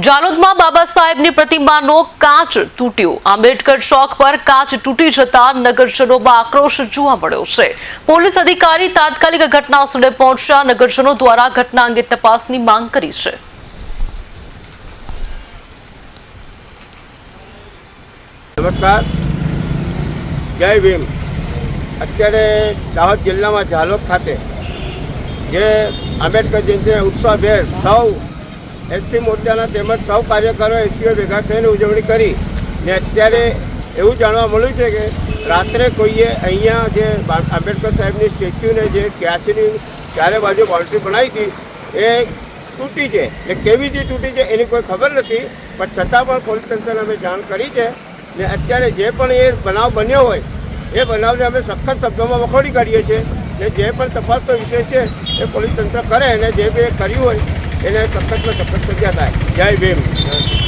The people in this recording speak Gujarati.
જાલોદમાં બાબા સાહેબની પ્રતિમાનો કાચ તૂટ્યો. આંબેડકર ચોક પર કાચ તૂટી જતા નગરજનોમાં આક્રોશ જોવા મળ્યો છે. પોલીસ અધિકારી તાત્કાલિક ઘટના પહોંચ્યા. નગરજનો દ્વારા ઘટના અંગે તપાસની માંગ કરી છે. નમસ્કાર. જય ભીમ. અત્યારે દાહોદ જિલ્લામાં ઝાલોદ ખાતે જે આંબેડકર જયંતિ ઉત્સવભેર સૌ એસટી મોરચાના તેમજ સૌ કાર્યકરો એસટીઓ ભેગા થઈને ઉજવણી કરી ને અત્યારે એવું જાણવા મળ્યું છે કે રાત્રે કોઈએ અહીંયા જે આંબેડકર સાહેબની સ્ટેચ્યુને જે ક્યાંચની ચારે બાજુ બાઉન્ડ્રી બનાવી હતી, એ તૂટી છે. એ કેવી રીતે તૂટી છે એની કોઈ ખબર નથી, પણ છતાં પણ પોલીસ તંત્રને અમે જાણ કરી છે ને અત્યારે જે પણ એ બનાવ બન્યો હોય, એ બનાવને અમે સખત શબ્દોમાં વખોડી કાઢીએ છીએ ને જે પણ તપાસનો વિષય છે એ પોલીસ તંત્ર કરે અને જે બી કર્યું હોય એને સખતમાં સખત સજા થાય જય ભીમ.